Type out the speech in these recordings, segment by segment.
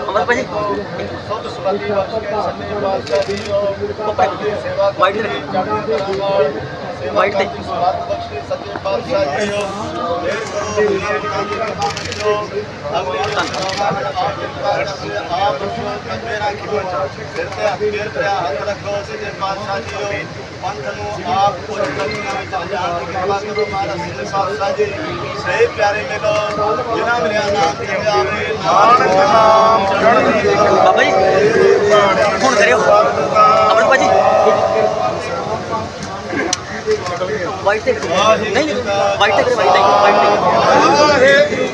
ਅਮਰ ਭਾਜੀ। ਸੁਧ ਸਵਾਦੀ ਬਖਸ਼ ਕੇ ਸੰਨੇ ਬਾਦਸ਼ਾਹ ਦੀ ਉਹ ਸੇਵਾ ਵਾਈਟ ਕਰਦੇ ਤੇ। ਚੜ੍ਹਦੀ ਕਲਾ ਨਾਲ ਸੇਵਾ ਵਾਈਟ ਤੇ। ਕਰਦੀ ਸਵਾਦ ਬਖਸ਼ੇ ਸੱਚੇ ਪਾਤਸ਼ਾਹ ਜੀ ਮੇਰ ਕਰੋ ਮੇਰ ਕਰੋ ਅਗਲੇ ਆਪ ਮੇਰਾ ਕਿਉਂ ਸਿਰ ਤੇ ਹੱਥ ਮੇਰ ਤੇ ਹੱਥ ਰੱਖੋ ਸੱਚੇ ਪਾਤਸ਼ਾਹ ਜੀ ਪੰਥ ਨੂੰ ਆਪ ਕੁਝ ਕਰੀਆਂ ਵਿੱਚ ਹਜ਼ਾਰ ਦੀ ਕਿਰਪਾ ਕਰੋ ਮਹਾਰਾਜ ਸੱਚੇ ਪਾਤਸ਼ਾਹ ਜੀ। ਸਹੀ ਪਿਆਰੇ ਮਿਲੋ ਜਿਨ੍ਹਾਂ ਮਿਲਿਆ ਨਾਮ ਤੇ ਆਵੇ ਨਾਨਕ ਨਾਮ ਚੜ੍ਹਦੀ ਕਲਾ। ਬਾਬਾ ਜੀ ਹੁਣ ਕਰਿਓ। ਅਮਰ ਭਾਜੀ। ਵਾਈਟ ਤੇ। ਨਹੀਂ ਨਹੀਂ ਵਾਈਟ ਤੇ ਕਰਿਓ ਵਾਈਟ ਤੇ ਵਾਈਟ ਤੇ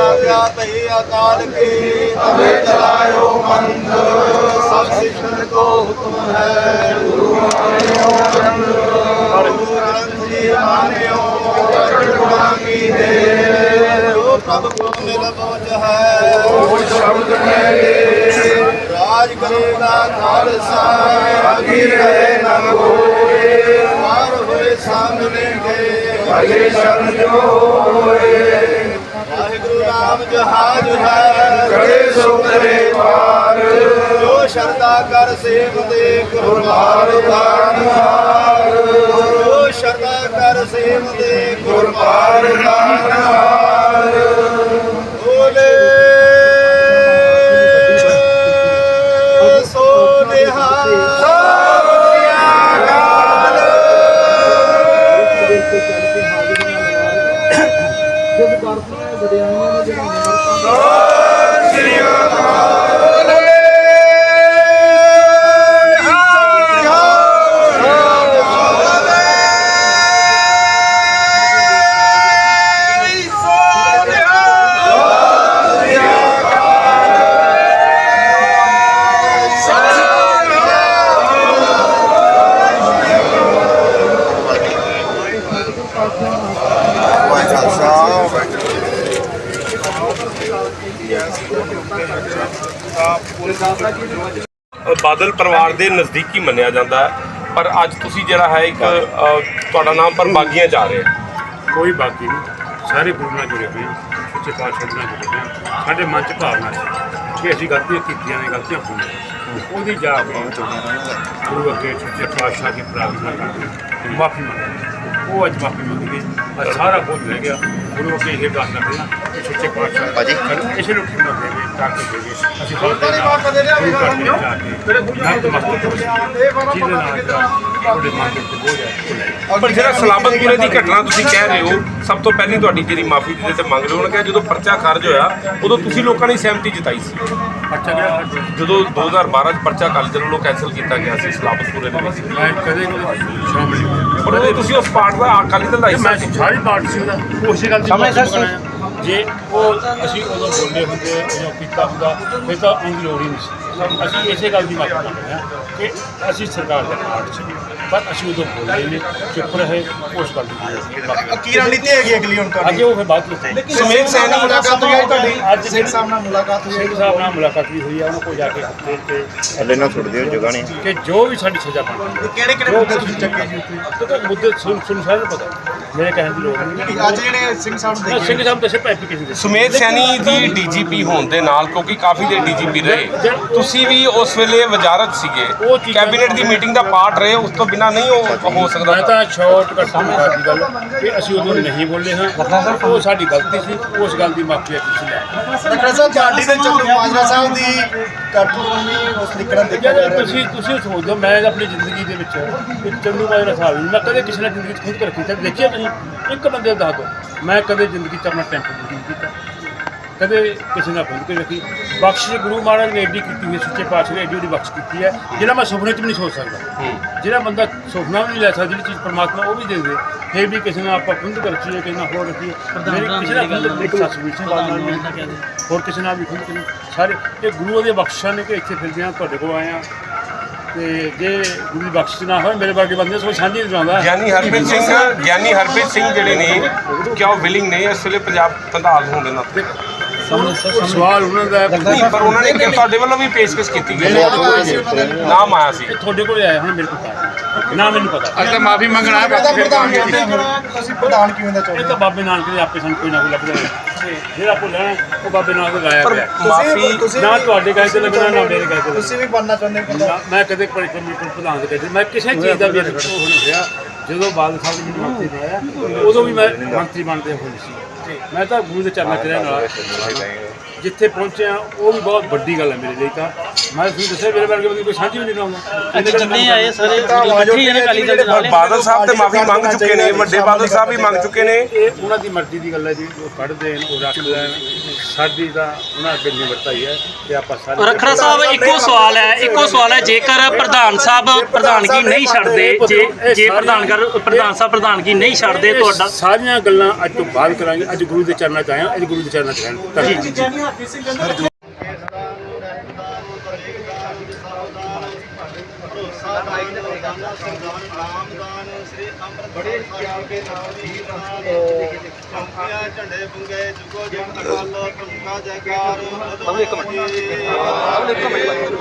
ਆਗਿਆ ਭਈ ਅਕਾਲ ਕੀ ਤਵੇ ਚਲਾਇਓ ਮੰਦ ਸਭ ਸਿੱਖਣ ਕੋ ਹੁਕਮ ਹੈ ਗੁਰੂ ਮਾਨਿਓ ਗੁਰੂ ਗ੍ਰੰਥ ਜੀ ਮਾਨਿਓ ਗੁਰਾਂ ਕੀ ਦੇ ਜੋ ਪ੍ਰਭ ਕੋ ਮਿਲ ਬੋਝ ਹੈ ਉਹ ਸ਼ਬਦ ਮੇਰੇ ਰਾਜ ਕਰੇਗਾ ਖਾਲਸਾ ਆਗੀ ਰਹੇ ਨਾ ਹੋਏ। ਮਾਰ ਹੋਏ ਸਾਹਮਣੇ ਅਗੇ ਸ਼ਰਨ ਜੋ ਹੋਏ। ਵਾਹਿਗੁਰੂ ਨਾਮ ਜਹਾਜ ਹੈ। ਕੜੇ ਸੁਤਰੇ ਪਾਰ। ਜੋ ਸ਼ਰਦਾ ਕਰ ਸੇਵ ਦੇ ਗੁਰਮਾਰ ਦਾਨਹਾਰ ਜੋ ਸ਼ਰਦਾ ਕਰ ਸੇਵ ਦੇ ਗੁਰਮਾਰ ਦਾਨਹਾਰ ਬਾਦਲ ਪਰਿਵਾਰ ਦੇ ਨਜ਼ਦੀਕੀ ਮੰਨਿਆ ਜਾਂਦਾ ਹੈ। ਪਰ ਅੱਜ ਤੁਸੀਂ ਜਿਹੜਾ ਹੈ ਇੱਕ ਤੁਹਾਡਾ ਨਾਮ ਪਰ ਬਾਗੀਆਂ ਜਾ ਰਿਹਾ ਕੋਈ ਬਾਕੀ ਨਹੀਂ। ਸਾਰੇ ਗੁਰੂ ਨਾਲ ਜੁੜੇ ਹੋਏ ਹਾਂ ਸੱਚੇ ਪਾਤਸ਼ਾਹ ਨਾਲ ਜੁੜੇ ਹੋਏ ਹਾਂ ਸਾਡੇ ਮਨ 'ਚ ਭਾਵਨਾ ਸੀ ਕਿ ਅਸੀਂ ਗਲਤੀਆਂ ਕੀਤੀਆਂ ਨੇ, ਗਲਤੀਆਂ ਹੋਈਆਂ ਉਹਦੀ ਜਾ ਕੇ ਗੁਰੂ ਅੱਗੇ ਸੱਚੇ ਪਾਤਸ਼ਾਹ ਦੀ ਪ੍ਰਾਰਥਨਾ ਕਰਕੇ ਮਾਫੀ ਮੰਗੀ ਉਹ ਅੱਜ ਮਾਫੀ ਮੰਗ ਗਏ ਸਾਰਾ ਕੁਝ ਰਹਿ ਗਿਆ ਗੁਰੂ ਅੱਗੇ ਇਹ ਹਾਂ ਕਿ ਸੱਚੇ ਪਾਤਸ਼ਾਹ ਭਾਜੀ। ਇਸੇ ਨੂੰ ਅਸੀਂ ਹੋਰ ਦੇ ਗੁਰੂ ਘਰ ਦੇ ਜਾ ਕੇ ਨਤਮਸਤਕ ਹੋ ਸਕੀਏ। ਜਿਹਦੇ ਨਾਲ ਤੁਹਾਡੇ ਮਨ ਦੇ ਬੋਝ ਹੈ ਉਹ ਲੈ ਜਾਓ। ਪਰ ਜਿਹੜਾ ਸਲਾਬਤਪੁਰੇ ਦੀ ਘਟਨਾ ਤੁਸੀਂ ਕਹਿ ਰਹੇ ਹੋ ਸਭ ਤੋਂ ਪਹਿਲੀ ਤੁਹਾਡੀ ਜਿਹੜੀ ਮਾਫੀ ਜਿਹਦੇ ਤੇ ਮੰਗ ਰਹੇ ਹੋ ਉਹਨਾਂ ਕਿਹਾ ਜਦੋਂ ਪਰਚਾ ਖਾਰਜ ਹੋਇਆ ਉਦੋਂ ਤੁਸੀਂ ਲੋਕਾਂ ਨੇ ਸਹਿਮਤੀ ਜਤਾਈ ਸੀ? ਅੱਛਾ ਕਿਹੜਾ ਜਦੋਂ 2012 ਚ ਪਰਚਾ ਅਕਾਲੀ ਦਲ ਵੱਲੋਂ ਕੈਨਸਲ ਕੀਤਾ ਗਿਆ ਸੀ ਸਲਾਬਤਪੁਰੇ ਦੇ ਵਿੱਚ। ਮੈਂ ਕਦੇ ਸ਼ਾਮਲ ਨਹੀਂ ਹੋਇਆ। ਪਰ ਉਦੋਂ ਤੁਸੀਂ ਉਸ ਪਾਰਟ ਦਾ ਅਕਾਲੀ ਦਲ ਦਾ ਮੈਂ ਹਿੱਸਾ ਸੀ। ਸਾਰੀ ਪਾਰਟੀ ਸੀ ਉਹਦਾ। ਉਸੇ ਗੱਲ ਦੀ। ਜੇ ਉਹ ਅਸੀਂ ਉਦੋਂ ਬੋਲੇ ਹੁੰਦੇ ਜਾਂ ਕੀਤਾ ਹੁੰਦਾ ਫਿਰ ਤਾਂ ਉਹਦੀ ਲੋੜ ਹੀ ਨਹੀਂ ਸੀ। ਅਸੀਂ ਇਸੇ ਗੱਲ ਦੀ ਮਾਫੀ ਮੰਗਦੇ ਹਾਂ ਕਿ ਅਸੀਂ ਸਰਕਾਰ ਦੇ ਪਾਰਟ ਸੀ ਪਰ ਅਸੀਂ ਉਦੋਂ ਬੋਲੇ ਨੇ ਚੁੱਪ ਰਹੇ ਉਸ ਗੱਲ ਦੀ ਕੀ ਰਣਨੀਤੀ ਹੈਗੀ ਅਗਲੀ ਹੁਣ ਅੱਜ ਉਹ ਫਿਰ ਬਾਅਦ ਵਿੱਚ ਸੁਮੇਧ ਸੈਣੀ ਮੁਲਾਕਾਤ ਹੋਈ ਹੈ ਤੁਹਾਡੀ? ਅੱਜ ਸਿੰਘ ਸਾਹਿਬ ਨਾਲ ਮੁਲਾਕਾਤ ਹੋਈ ਹੈ ਸਿੰਘ ਸਾਹਿਬ ਨਾਲ ਮੁਲਾਕਾਤ ਵੀ ਹੋਈ ਹੈ ਉਹਨਾਂ ਕੋਲ ਜਾ ਕੇ ਹੱਥੇ ਤੇ ਥੱਲੇ ਨਾ ਛੁੱਟ ਦਿਓ ਜਗ੍ਹਾ ਨਹੀਂ। ਕਿ ਜੋ ਵੀ ਸਾਡੀ ਸਜ਼ਾ ਬਣਦੀ ਕਿਹੜੇ ਕਿਹੜੇ ਮੁੱਦੇ ਤੁਸੀਂ ਚੱਕੇ ਜੀ ਉੱਥੇ? ਹੈ ਤੇ ਮੁੱਦੇ ਸੁਣ ਸੁਣ ਸਾਰੇ ਪਤਾ। ਮੇਰੇ ਕਹਿਣ ਦੀ ਲੋੜ ਨਹੀਂ। ਅੱਜ ਜਿਹੜੇ ਸਿੰਘ ਸਾਹਿਬ ਨੂੰ ਨਾ, ਦੇਖੇ ਸਿੰਘ ਸਾਹਿਬ ਤਾਂ ਸਿਰਫ ਐਪਲੀਕੇਸ਼ਨ ਦੇ ਸੁਮੇਧ ਸੈਣੀ ਦੀ ਡੀਜੀਪੀ ਹੋਣ ਦੇ ਨਾਲ ਕਿਉਂਕਿ ਕਾਫੀ ਦੇ ਡੀਜੀਪੀ ਰਹੇ। ਤੁਸੀਂ ਵੀ ਉਸ ਵੇਲੇ ਵਜ਼ਾਰਤ ਸੀਗੇ। ਉਹ ਚੀਜ਼ਾਂ- ਕੈਬਨਿਟ ਦੀ ਮੀਟਿੰਗ ਦਾ ਪਾਰਟ ਰਹੇ ਉਸ ਤੋਂ ਬਿਨਾ ਨਹੀਂ ਉਹ ਹੋ ਸਕਦਾ ਮੈਂ ਤਾਂ ਸ਼ਾਰਟ ਕੱਟ ਦੀ ਗੱਲ ਕਿ ਅਸੀਂ ਉਦੋਂ ਨਹੀਂ ਬੋਲੇ ਹਾਂ। ਉਹ ਸਾਡੀ ਗਲਤੀ ਸੀ ਉਸ ਗੱਲ ਦੀ ਮਾਫੀ ਤੁਸੀਂ ਲੈ ਡਾਕਟਰ ਸਾਹਿਬ ਪਾਰਟੀ ਦੇ ਚੰਦੂ ਮਾਜਰਾ ਸਾਹਿਬ ਦੀ ਕਾਰਟੂਨੀ ਉਸ ਨਿਕਲਣ ਰਿਹਾ ਤੁਸੀਂ ਤੁਸੀਂ ਸੋਚਦੇ ਹੋ ਮੈਂ ਆਪਣੀ ਜ਼ਿੰਦਗੀ ਦੇ ਵਿੱਚ ਇੱਕ ਚੰਦੂ ਮਾਜਰਾ ਸਾਹਿਬ ਨੂੰ ਮੈਂ ਕਦੇ ਕਿਸੇ ਨਾਲ ਜ਼ਿੰਦਗੀ 'ਚ ਖੁਦ ਕਰ ਕੀਤਾ ਦੇਖਿਆ ਤੁਸੀਂ? ਇੱਕ ਬੰਦੇ ਦਾ ਦੱਸ ਦਿਓ। ਮੈਂ ਕਦੇ ਜ਼ਿੰਦਗੀ 'ਚ ਆਪਣਾ ਟੈਂਪੋ ਬੁਕਿੰਗ ਕੀਤਾ। ਕਦੇ ਕਿਸੇ ਨਾਲ ਖੁਦ ਕੇ ਰੱਖੀ। ਬਖਸ਼ਿਸ਼ ਗੁਰੂ ਮਹਾਰਾਜ ਨੇ ਏਡੀ ਕੀਤੀ ਹੋਈ ਸੱਚੇ ਪਾਤਸ਼ਾਹ ਨੇ ਏਡੀ ਏਡੀ ਬਖਸ਼ ਕੀਤੀ ਹੈ ਜਿਹੜਾ ਮੈਂ ਸੁਪਨੇ 'ਚ ਵੀ ਨਹੀਂ ਸੋਚ ਸਕਦਾ। ਜਿਹੜਾ ਬੰਦਾ ਸੁਪਨਾ ਵੀ ਨਹੀਂ ਲੈ ਸਕਦਾ ਜਿਹੜੀ ਚੀਜ਼ ਪਰਮਾਤਮਾ ਉਹ ਵੀ ਦੇ ਦੇ ਫਿਰ ਵੀ ਕਿਸੇ ਨਾਲ ਆਪਾਂ ਖੁੰਦ ਕਰ ਰੱਖੀਏ ਕਿਸੇ ਨਾਲ ਹੋਰ ਰੱਖੀਏ। ਮੇਰੀ ਕਿਸੇ ਨਾਲ ਖੁੰਦ ਇੱਕ ਸੱਸ ਵੀ ਸੀ ਬਾਦ ਨਾਲ ਹੋਰ ਕਿਸੇ ਨਾਲ ਵੀ ਖੁੰਦ ਕਰੀ ਸਾਰੇ ਇਹ ਗੁਰੂ ਦੇ ਬਖਸ਼ਾਂ ਨੇ ਕਿ ਇੱਥੇ ਫਿਰਦੇ ਆ ਤੁਹਾਡੇ ਕੋਲ ਆਏ ਆ ਤੇ ਜੇ ਗੁਰੂ ਦੀ ਬਖਸ਼ਿਸ਼ ਨਾ ਹੋਵੇ ਮੇਰੇ ਵਰਗੇ ਬੰਦੇ ਸੋ ਸਾਂਝੀ ਨਹੀਂ ਚਾਹੁੰਦਾ ਗਿਆਨੀ ਹਰਪ੍ਰੀਤ ਸਿੰਘ ਗਿਆਨੀ ਹਰਪ੍ਰੀਤ ਸਿੰਘ ਜਿਹੜੇ ਨੇ ਕਿਆ ਉਹ ਵਿਲਿੰਗ ਨੇ ਇਸ ਵੇਲੇ ਪੰਜਾਬ ਪ੍ਰਧਾਨ ਹੋਣ ਦੇ ਨਾਤੇ। ਸਵਾਲ ਉਹਨਾਂ ਦਾ ਹੈ, ਨਹੀਂ ਪਰ ਉਹਨਾਂ ਨੇ ਕਿਹਾ ਤੁਹਾਡੇ ਵੱਲੋਂ ਵੀ ਪੇਸ਼ਕਸ਼ ਕੀਤੀ ਗਈ। ਨਾਮ ਆਇਆ ਸੀ। ਇਹ ਤੁਹਾਡੇ ਕੋਲ ਆਇਆ ਹੁਣ ਮੇਰੇ ਕੋਲ ਆਇਆ ਨਾ ਮੈਨੂੰ ਪਤਾ। ਅੱਜ ਤਾਂ ਮਾਫੀ ਮੰਗਣਾ ਹੈ ਬਾਕੀ ਫਿਰ ਪ੍ਰਧਾਨ ਕਹਾਂਗੇ ਤੁਸੀਂ ਪ੍ਰਧਾਨ ਕਿਵੇਂ ਦਾ ਇਹ ਚਾਹੁੰਦੇ ਤਾਂ ਬਾਬੇ ਨਾਨਕ ਦੇ ਆਪੇ ਸਾਨੂੰ ਕੋਈ ਨਾ ਕੋਈ ਲੱਭਦਾ ਹੈ ਜਿਹੜਾ ਕੋ ਲੈਣਾ ਉਹ ਬਾਬੇ ਨਾਨਕ ਦਾ ਲਾਇਆ ਪਿਆ ਤੁਸੀਂ ਨਾ ਤੁਹਾਡੇ ਕਹੇ ਤੇ ਲੱਗਣਾ ਨਾ ਮੇਰੇ ਕਹੇ ਤੇ ਤੁਸੀਂ ਵੀ ਬਣਨਾ ਚਾਹੁੰਦੇ ਮੈਂ ਕਦੇ ਪ੍ਰਧਾਨ ਦੇ ਕਹਿੰਦੇ ਮੈਂ ਕਿਸੇ ਚੀਜ਼ ਦਾ ਵੀ ਨਹੀਂ ਹੋਇਆ। ਜਦੋਂ ਬਾਦਲ ਸਾਹਿਬ ਨੇ ਮੈਨੂੰ ਮੰਤਰੀ ਬਣਾਇਆ ਉਦੋਂ ਵੀ ਮੈਂ ਮੰਤਰੀ ਬਣਦੇ ਹੋਏ ਸੀ। ਮੈਂ ਤਾਂ ਗੁਰੂ ਦੇ ਚਰਨਾਂ 'ਚ ਰਹਿਣ ਵਾਲਾ। ਜਿੱਥੇ ਪਹੁੰਚਿਆ ਉਹ ਵੀ ਬਹੁਤ ਵੱਡੀ ਗੱਲ ਹੈ ਮੇਰੇ ਲਈ ਤਾਂ। ਮੈਂ ਤੁਹਾਨੂੰ ਦੱਸਿਆ ਮੇਰੇ ਵਰਗੇ ਬੰਦੇ ਕੋਈ ਸਾਂਝੀ ਵੀ ਨਹੀਂ ਲਾਉਂਦਾ ਜਿੰਨੇ ਆਏ ਸਾਰੇ ਇਕੱਠੇ ਨੇ ਕਾਲੀ ਦਲ ਦੇ ਨਾਲ। ਬਾਦਲ ਸਾਹਿਬ ਤੇ ਮਾਫੀ ਮੰਗ ਚੁੱਕੇ ਨੇ ਵੱਡੇ ਬਾਦਲ ਸਾਹਿਬ ਵੀ ਮੰਗ ਚੁੱਕੇ ਨੇ। ਇਹ ਉਹਨਾਂ ਦੀ ਮਰਜ਼ੀ ਦੀ ਗੱਲ ਹੈ ਜੀ ਉਹ ਕੱਢ ਦੇਣ ਉਹ ਰੱਖ ਲੈਣ। ਸਾਡੀ ਤਾਂ ਉਹਨਾਂ ਅੱਗੇ ਨਿਮਰਤਾ ਹੀ ਹੈ ਤੇ ਆਪਾਂ ਸਾਰੇ ਰਖੜਾ ਸਾਹਿਬ ਇੱਕੋ ਸਵਾਲ ਹੈ ਇੱਕੋ ਸਵਾਲ ਹੈ ਜੇਕਰ ਪ੍ਰਧਾਨ ਸਾਹਿਬ ਪ੍ਰਧਾਨਗੀ ਨਹੀਂ ਛੱਡਦੇ ਜੇ ਜੇ ਪ੍ਰਧਾਨ ਕਰ ਪ੍ਰਧਾਨ ਸਾਹਿਬ ਪ੍ਰਧਾਨਗੀ ਨਹੀਂ ਛੱਡਦੇ ਤੁਹਾਡਾ ਸਾਰੀਆਂ ਗੱਲਾਂ ਅੱਜ ਤੋਂ ਬਾਅਦ ਕਰਾਂਗੇ। ਅੱਜ ਗੁਰੂ ਦੇ ਚਰਨਾਂ 'ਚ ਆਇਆ ਅੱਜ ਗੁਰੂ ਦੇ ਚਰਨਾਂ 'ਚ ਰਹਿਣ ਨਾਮਦਾਨ ਸ੍ਰੀ ਅੰਮ੍ਰਿਤ ਬੜੇ ਨਾਮ ਦੀ ਚੌਂਕੀਆਂ ਝੰਡੇ ਬੁੰਗੇ ਜੁਗੋ ਜੁਗ ਅਕਾਲ ਤੁਮਕਾ ਜੈਕਾਰ ਬਾਬੂ ਇੱਕ ਮਿੰਟ। ਬਾਬੂ ਇੱਕ ਮਿੰਟ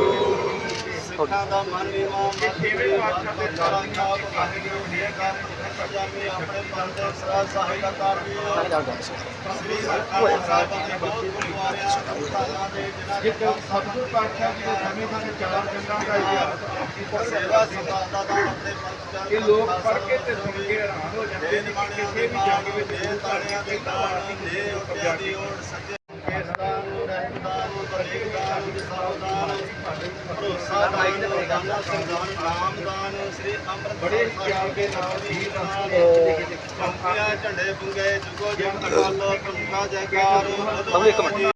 ਸਿੱਖਾਂ ਦਾ ਮਨ ਨੀਵਾ ਕਿਵੇਂ ਬਾਦਸ਼ਾਹ ਦੇ ਚਾਰਾਂ ਖਾਬ ਵਾਹਿਗੁਰੂ ਜੀ ਕਾ ਪੰਜਾਬੀ ਆਪਣੇ ਪੰਥ ਦੇ ਸਰਾ ਸਾਹਿਬ ਦਾ ਕਾਰਜ ਸ੍ਰੀ ਅਕਾਲ ਸਾਹਿਬ ਦੇ ਬਹੁਤ ਗੁਰਦੁਆਰਿਆਂ ਸੰਸਥਾਨਾਂ ਦੇ ਜਿਨ੍ਹਾਂ ਦੇ ਸਤਿਗੁਰ ਪਾਤਸ਼ਾਹ ਜੀ ਦੇ ਸਮੇਂ ਦਾ ਚਾਰ ਜੰਗਾਂ ਦਾ ਇਤਿਹਾਸ ਸੇਵਾ ਸਭਾ ਦਾ ਆਪਣੇ ਪੰਚਾਲ ਇਹ ਲੋਕ ਪੜ ਕੇ ਤੇ ਸੁਣ ਕੇ ਹੈਰਾਨ ਹੋ ਜਾਂਦੇ ਨੇ ਕਿਸੇ ਵੀ ਜੰਗ ਵਿੱਚ ਦੇ ਤਾੜਿਆਂ ਦੇ ਦਾਨ ਦੇ ਉੱਤਿਆਂ ਦੀ ਓੜ ਸੱਜੇ ਕੇਸਦਾਨ ਰਹਿਮਦਾਨ ਬਲੇਗਦਾਨ ਵਿਸਾਵਦਾਨ ਭਰੋਸਾ ਸ੍ਰੀ ਅੰਮ੍ਰਿਤ ਬੜੇ ਝੰਡੇ ਬੁੰਗੇ ਜੁਗੋ ਜੁਗ ਅਕਾਲ ਤੁਮਕਾ ਜੈਕਾਰ ਬਾਬੂ ਇੱਕ ਮਿੰਟ।